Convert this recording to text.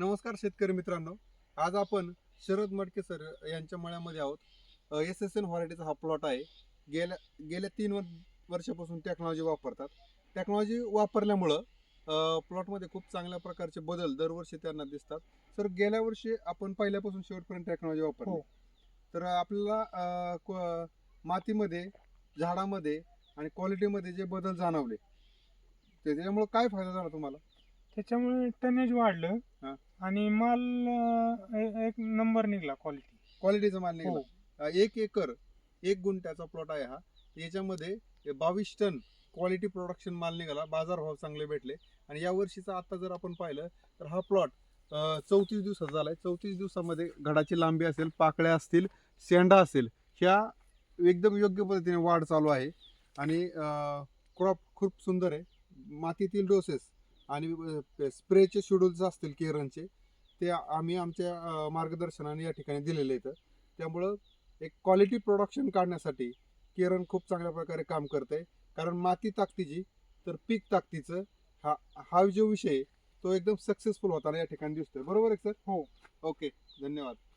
नमस्कार शेतकरी मित्रांनो. आज आपण शरद मडके सर यांच्या मळ्यामध्ये आहोत. एस एस एन व्हरायटीचा हा प्लॉट आहे. गेल्या गेल्या तीन वर- वर्षापासून टेक्नॉलॉजी वापरतात. टेक्नॉलॉजी वापरल्यामुळं प्लॉटमध्ये खूप चांगल्या प्रकारचे बदल दरवर्षी त्यांना दिसतात. सर गेल्या वर्षी आपण पहिल्यापासून शेवटपर्यंत टेक्नॉलॉजी वापरली. हो. तर आपल्याला मातीमध्ये झाडामध्ये आणि क्वालिटीमध्ये जे बदल जाणवले त्याच्यामुळे काय फायदा झाला तुम्हाला? त्याच्यामुळे टनेज हा. वाढलं आणि माल अं, ए- एक नंबर निघला क्वालिटी क्वालिटीचा माल निघाला. हो. अ, एक एकर एक गुंठ्याचा प्लॉट आहे हा. याच्यामध्ये बावीस टन क्वालिटी प्रोडक्शन माल निघाला. बाजारभाव चांगले भेटले. आणि या वर्षीचा आता जर आपण पाहिलं तर हा प्लॉट चौतीस दिवसाचा झालाय. चौतीस दिवसामध्ये घडाची लांबी असेल पाकळ्या असतील शेंडा असेल ह्या एकदम योग्य पद्धतीने वाढ चालू आहे. आणि क्रॉप खूप सुंदर आहे. मातीतील डोसेस आणि स्प्रेचे शेड्यूल्स असतील केरनचे ते आम्ही आमच्या मार्गदर्शनाने या ठिकाणी दिलेले आहेत. त्यामुळं एक क्वालिटी प्रोडक्शन काढण्यासाठी केरन खूप चांगल्या प्रकारे काम करते कारण माती ताकदीची तर पीक ताकदीचं हा हा जो विषय आहे, तो एकदम सक्सेसफुल होताना या ठिकाणी दिसतोय. बरोबर आहे सर? हो. ओके धन्यवाद.